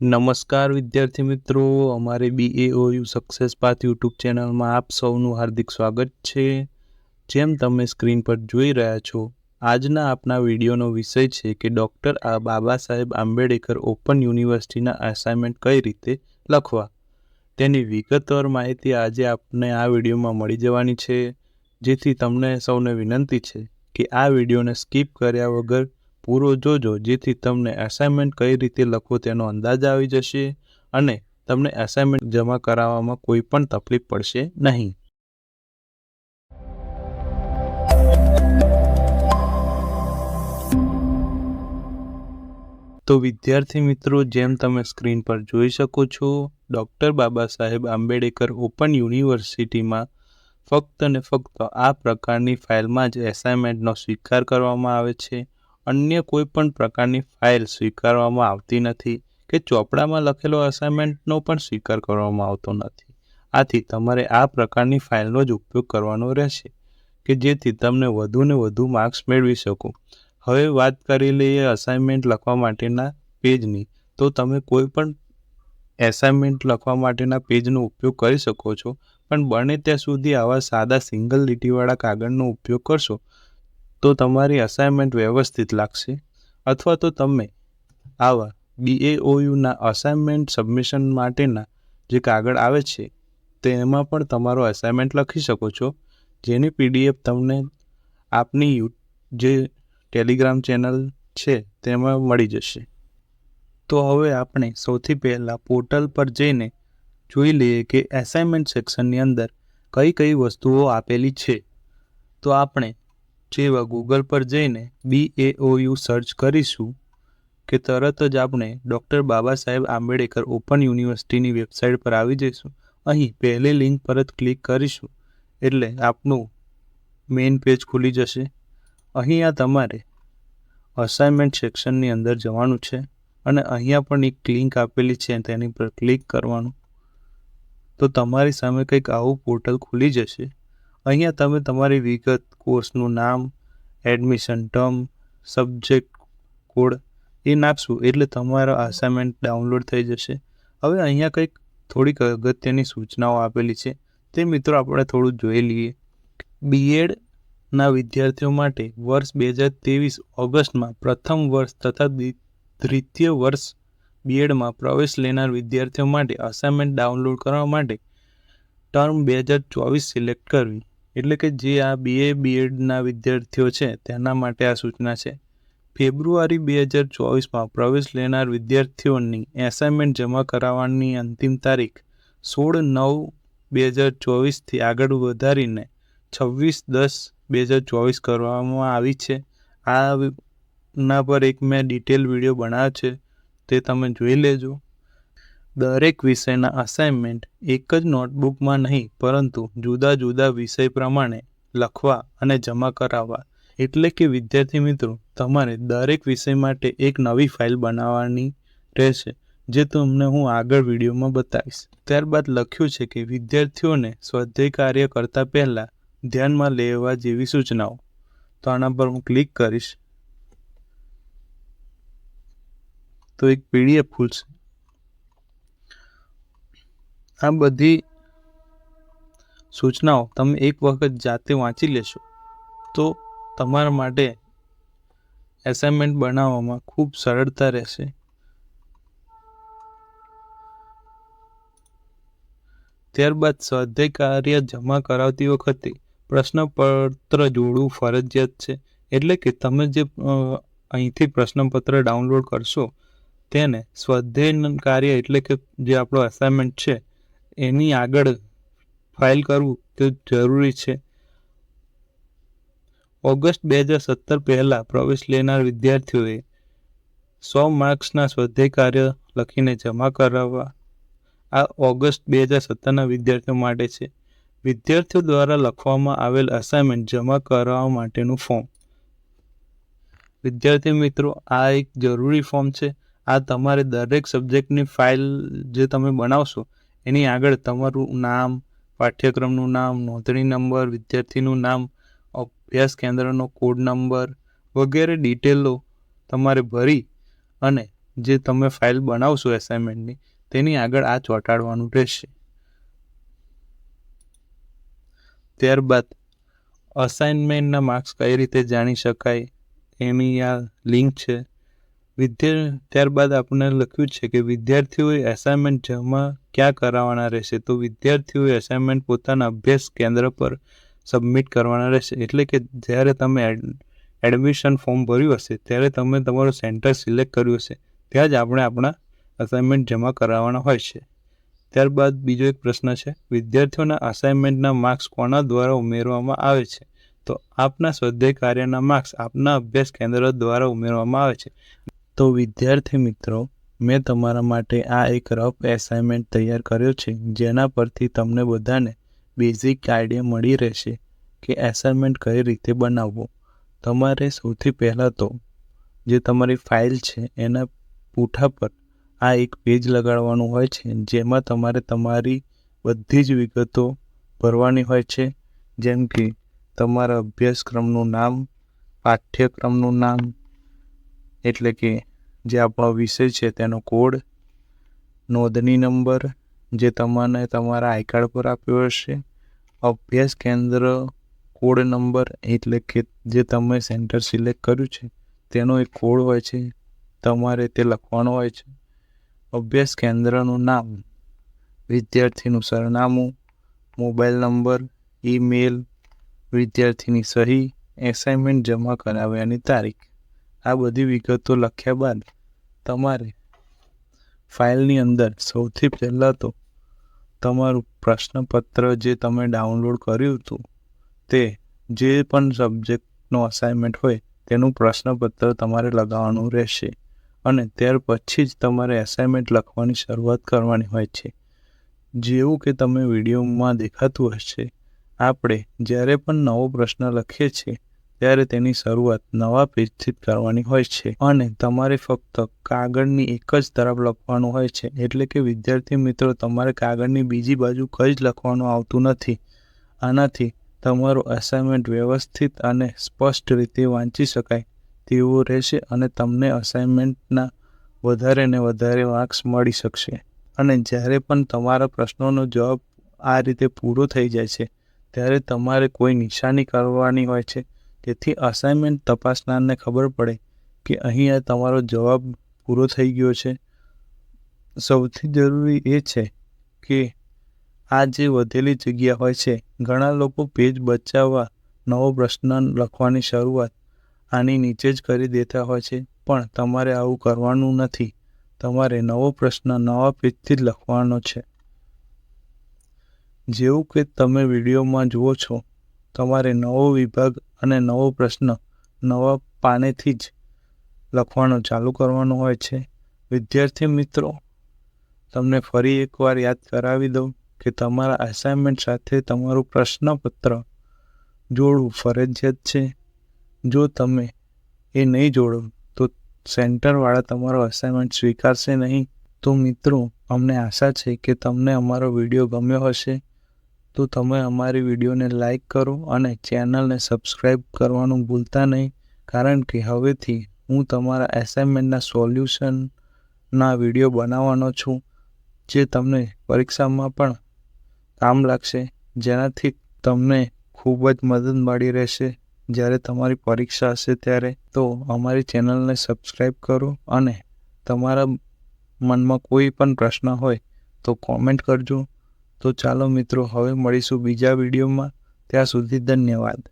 નમસ્કાર વિદ્યાર્થી મિત્રો, અમારે B A O U success path YouTube ચેનલમાં આપ સૌનું હાર્દિક સ્વાગત છે. જેમ તમે સ્ક્રીન પર જોઈ રહ્યા છો, આજના આપના વિડીયોનો વિષય છે કે ડૉક્ટર આ બાબા સાહેબ આંબેડકર ઓપન યુનિવર્સિટીના અસાઇનમેન્ટ કઈ રીતે લખવા. તેની વિગતવાર માહિતી આજે આપને આ વિડીયોમાં મળી જવાની છે. જેથી તમને સૌને વિનંતી છે કે આ વિડીયોને સ્કીપ કર્યા વગર પૂરો જોજો, જેથી તમને અસાઇનમેન્ટ કઈ રીતે લખવું તેનો અંદાજ આવી જશે અને તમને અસાઇનમેન્ટ જમા કરાવવામાં કોઈ પણ તકલીફ પડશે નહીં. તો વિદ્યાર્થી મિત્રો, જેમ તમે સ્ક્રીન પર જોઈ શકો છો, ડૉક્ટર બાબા સાહેબ આંબેડકર ઓપન યુનિવર્સિટીમાં ફક્ત ને ફક્ત આ પ્રકારની ફાઇલમાં જ એસાઇનમેન્ટનો સ્વીકાર કરવામાં આવે છે. અન્ય કોઈ પણ પ્રકારની ફાઇલ સ્વીકારવામાં આવતી નથી કે ચોપડામાં લખેલો અસાઇનમેન્ટનો પણ સ્વીકાર કરવામાં આવતો નથી. આથી તમારે આ પ્રકારની ફાઇલનો જ ઉપયોગ કરવાનો રહેશે કે જેથી તમને વધુને વધુ માર્ક્સ મેળવી શકો. હવે વાત કરી લઈએ અસાઇનમેન્ટ લખવા માટેના પેજની. તો તમે કોઈ પણ એસાઇનમેન્ટ લખવા માટેના પેજનો ઉપયોગ કરી શકો છો, પણ બને ત્યાં સુધી આવા સાદા સિંગલ લીટીવાળા કાગળનો ઉપયોગ કરશો. તો તમારી અસાઇનમેન્ટ વ્યવસ્થિત લાગશે. અથવા તો તમે આવા બીએઓયુના અસાઇનમેન્ટ સબમિશન માટેના જે કાગળ આવે છે, તેમાં પણ તમારો અસાઇનમેન્ટ લખી શકો છો. જેની પીડીએફ તમને આપની જે ટેલિગ્રામ ચેનલ છે, તેમાં મળી જશે. તો હવે આપણે સૌથી પહેલાં પોર્ટલ પર જઈને જોઈ લઈએ કે એસાઇનમેન્ટ સેક્શનની અંદર કઈ કઈ વસ્તુઓ આપેલી છે. તો આપણે જેવા ગૂગલ પર જઈને બી એ ઓયુ સર્ચ કરીશું કે તરત જ આપણે ડૉક્ટર બાબા સાહેબ આંબેડકર ઓપન યુનિવર્સિટીની વેબસાઇટ પર આવી જઈશું. અહીં પહેલી લિંક પર જ ક્લિક કરીશું એટલે આપનું મેઇન પેજ ખુલી જશે. અહીંયા તમારે અસાઇનમેન્ટ સેક્શનની અંદર જવાનું છે અને અહીંયા પણ એક લિંક આપેલી છે તેની પર ક્લિક કરવાનું. તો તમારી સામે કંઈક આવું પોર્ટલ ખુલી જશે. અહીંયા તમે તમારી વિગત, કોર્સનું નામ, એડમિશન ટર્મ, સબ્જેક્ટ કોડ એ નાખશું એટલે તમારો અસાઇનમેન્ટ ડાઉનલોડ થઈ જશે. હવે અહીંયા કંઈક થોડીક અગત્યની સૂચનાઓ આપેલી છે. તે મિત્રો આપણે થોડું જોઈ લઈએ. બીએડના વિદ્યાર્થીઓ માટે વર્ષ બે હજાર ત્રેવીસ ઓગસ્ટમાં પ્રથમ વર્ષ તથા દ્વિતીય વર્ષ બીએડમાં પ્રવેશ લેનાર વિદ્યાર્થીઓ માટે અસાઇનમેન્ટ ડાઉનલોડ કરવા માટે ટર્મ બે હજાર ચોવીસ સિલેક્ટ કરવી. એટલે કે જે આ બીએ બીએડના વિદ્યાર્થીઓ છે, તેના માટે આ સૂચના છે. ફેબ્રુઆરી બે હજાર ચોવીસમાં પ્રવેશ લેનાર વિદ્યાર્થીઓની એસાઇનમેન્ટ જમા કરાવવાની અંતિમ તારીખ સોળ નવ બે હજાર ચોવીસથી આગળ વધારીને છવ્વીસ દસ બે હજાર ચોવીસ કરવામાં આવી છે. આ ના પર એક મેં ડિટેલ વીડિયો બનાવ્યો છે, તે તમે જોઈ લેજો. દરેક વિષયના અસાઇનમેન્ટ એક જ નોટબુકમાં નહીં, પરંતુ જુદા જુદા વિષય પ્રમાણે લખવા અને જમા કરાવવા. એટલે કે, વિદ્યાર્થી મિત્રો, તમારે દરેક વિષય માટે એક નવી ફાઇલ બનાવવાની રહેશે, જે તમને હું આગળ વિડીયોમાં બતાવીશ. ત્યારબાદ લખ્યું છે કે, વિદ્યાર્થીઓને સ્વાધ્યાય કાર્ય કરતા પહેલાં ધ્યાનમાં લેવા જેવી સૂચનાઓ. તો આના પર હું ક્લિક કરીશ. તો એક પીડીએફ ખુલશે. આ બધી સૂચનાઓ તમે એક વખત જાતે વાંચી લેશો. તો તમારા માટે એસાઇનમેન્ટ બનાવવામાં ખૂબ સરળતા રહેશે. ત્યારબાદ સ્વાધ્યાય કાર્ય જમા કરાવતી વખતે પ્રશ્નપત્ર જોડવું ફરજિયાત છે. એટલે કે તમે જે અહીંથી પ્રશ્નપત્ર ડાઉનલોડ કરશો, તેને સ્વાધ્યાય કાર્ય એટલે કે જે આપણો અસાઇનમેન્ટ છે એની આગળ ફાઇલ કરવું તે જરૂરી છે. ઓગસ્ટ બે હજાર સત્તર પહેલાં પ્રવેશ લેનાર વિદ્યાર્થીઓએ સો માર્ક્સના સ્વાધ્યાય કાર્ય લખીને જમા કરાવવા. આ ઓગસ્ટ બે હજાર સત્તરના વિદ્યાર્થીઓ માટે છે. વિદ્યાર્થીઓ દ્વારા લખવામાં આવેલ અસાઇનમેન્ટ જમા કરાવવા માટેનું ફોર્મ વિદ્યાર્થી મિત્રો, આ એક જરૂરી ફોર્મ છે. આ તમારે દરેક સબ્જેક્ટની ફાઇલ જે તમે બનાવશો એની આગળ તમારું નામ, પાઠ્યક્રમનું નામ, નોંધણી નંબર, વિદ્યાર્થીનું નામ, અભ્યાસ કેન્દ્રનો કોડ નંબર વગેરે ડિટેલો તમારે ભરી અને જે તમે ફાઇલ બનાવશો એસાઇનમેન્ટની તેની આગળ આ ચોંટાડવાનું રહેશે. ત્યારબાદ અસાઇનમેન્ટના માર્ક્સ કઈ રીતે જાણી શકાય, એની આ લિંક છે. વિદ્યા, ત્યારબાદ આપણે લખ્યું છે કે વિદ્યાર્થીઓએ એસાઇનમેન્ટ જમા ક્યાં કરાવવાના રહેશે? તો વિદ્યાર્થીઓએ એસાઇનમેન્ટ પોતાના અભ્યાસ કેન્દ્ર પર સબમિટ કરવાના રહેશે. એટલે કે જ્યારે તમે એડમિશન ફોર્મ ભર્યું હશે, ત્યારે તમે તમારું સેન્ટર સિલેક્ટ કર્યું હશે. ત્યાં જ આપણે આપણા અસાઇનમેન્ટ જમા કરાવવાના હોય છે. ત્યારબાદ બીજો એક પ્રશ્ન છે, વિદ્યાર્થીઓના અસાઇનમેન્ટના માર્ક્સ કોના દ્વારા ઉમેરવામાં આવે છે? તો આપના સ્વાધ્યાય કાર્યના માર્ક્સ આપના અભ્યાસ કેન્દ્ર દ્વારા ઉમેરવામાં આવે છે. તો વિદ્યાર્થી મિત્રો, મેં તમારા માટે આ એક રફ એસાઇનમેન્ટ તૈયાર કર્યો છે, જેના પરથી તમને બધાને બેઝિક આઈડિયા મળી રહેશે કે એસાઇનમેન્ટ કઈ રીતે બનાવવું. તમારે સૌથી પહેલાં તો જે તમારી ફાઇલ છે, એના પૂઠા પર આ એક પેજ લગાડવાનું હોય છે, જેમાં તમારે તમારી બધી જ વિગતો ભરવાની હોય છે, જેમ કે તમારા અભ્યાસક્રમનું નામ, પાઠ્યક્રમનું નામ, એટલે કે જે આપવા વિષય છે તેનો કોડ નોંધણી નંબર જે તમને તમારા આઈ કાર્ડ પર આપ્યો હશે. અભ્યાસ કેન્દ્ર કોડ નંબર એટલે કે જે તમે સેન્ટર સિલેક્ટ કર્યું છે, તેનો એક કોડ હોય છે, તમારે તે લખવાનો હોય છે. અભ્યાસ કેન્દ્રનું નામ, વિદ્યાર્થીનું સરનામું, મોબાઈલ નંબર ઈમેલ વિદ્યાર્થીની સહી એસાઇનમેન્ટ જમા કરાવ્યાની તારીખ. આ બધી વિગતો લખ્યા બાદ તમારે ફાઇલની અંદર સૌથી પહેલાં તો તમારું પ્રશ્નપત્ર જે તમે ડાઉનલોડ કર્યું હતું, તે જે પણ સબ્જેક્ટનો અસાઇનમેન્ટ હોય તેનું પ્રશ્નપત્ર તમારે લગાવવાનું રહેશે. અને ત્યાર પછી જ તમારે એસાઇનમેન્ટ લખવાની શરૂઆત કરવાની હોય છે. જેવું કે તમે વિડીયોમાં દેખાતું હશે, આપણે જ્યારે પણ નવો પ્રશ્ન લખીએ છીએ ત્યારે તેની શરૂઆત નવા પેજથી કરવાની હોય છે અને તમારે ફક્ત કાગળની એક જ તરફ લખવાનું હોય છે. એટલે કે વિદ્યાર્થી મિત્રો, તમારે કાગળની બીજી બાજુ કંઈ જ લખવાનું આવતું નથી. આનાથી તમારું અસાઇનમેન્ટ વ્યવસ્થિત અને સ્પષ્ટ રીતે વાંચી શકાય તેવું રહેશે અને તમને અસાઇનમેન્ટના વધારે ને વધારે માર્ક્સ મળી શકશે. અને જ્યારે પણ તમારા પ્રશ્નોનો જવાબ આ રીતે પૂરો થઈ જાય છે, ત્યારે તમારે કોઈ નિશાની કરવાની હોય છે. જેથી અસાઇનમેન્ટ તપાસનારને ખબર પડે કે અહીં આ તમારો જવાબ પૂરો થઈ ગયો છે. સૌથી જરૂરી એ છે કે આ જે વધેલી જગ્યા હોય છે, ઘણા લોકો પેજ બચાવવા નવો પ્રશ્ન લખવાની શરૂઆત આની નીચે જ કરી દેતા હોય છે, પણ તમારે આવું કરવાનું નથી. તમારે નવો પ્રશ્ન નવા પેજથી જ લખવાનો છે. જેવું કે તમે વિડીયોમાં જુઓ છો તમારે નવો વિભાગ અને નવો પ્રશ્ન, નવા પાનેથી જ લખવાનો ચાલુ કરવાનો હોય છે. વિદ્યાર્થી મિત્રો, તમને ફરી એકવાર યાદ કરાવી દઉં કે તમારા અસાઇનમેન્ટ સાથે તમારું પ્રશ્નપત્ર જોડવું ફરજિયાત છે. જો તમે એ નહીં જોડો, તો સેન્ટરવાળા તમારો અસાઇનમેન્ટ સ્વીકારશે નહીં. તો મિત્રો, અમને આશા છે કે તમને અમારો વીડિયો ગમ્યો હશે. તો તમે અમારી વિડીયોને લાઇક કરો અને ચેનલને સબસ્ક્રાઈબ કરવાનું ભૂલતા નહીં, કારણ કે હવેથી હું તમારા એસાઇનમેન્ટના સોલ્યુશનના વીડિયો બનાવવાનો છું, જે તમને પરીક્ષામાં પણ કામ લાગશે, જેનાથી તમને ખૂબ જ મદદ મળી રહેશે જ્યારે તમારી પરીક્ષા હશે ત્યારે. તો અમારી ચેનલને સબસ્ક્રાઈબ કરો અને તમારા મનમાં કોઈ પણ પ્રશ્ન હોય તો કોમેન્ટ કરજો. તો ચાલો મિત્રો હવે મળીશું બીજા વિડીયોમાં. ત્યાં સુધી ધન્યવાદ.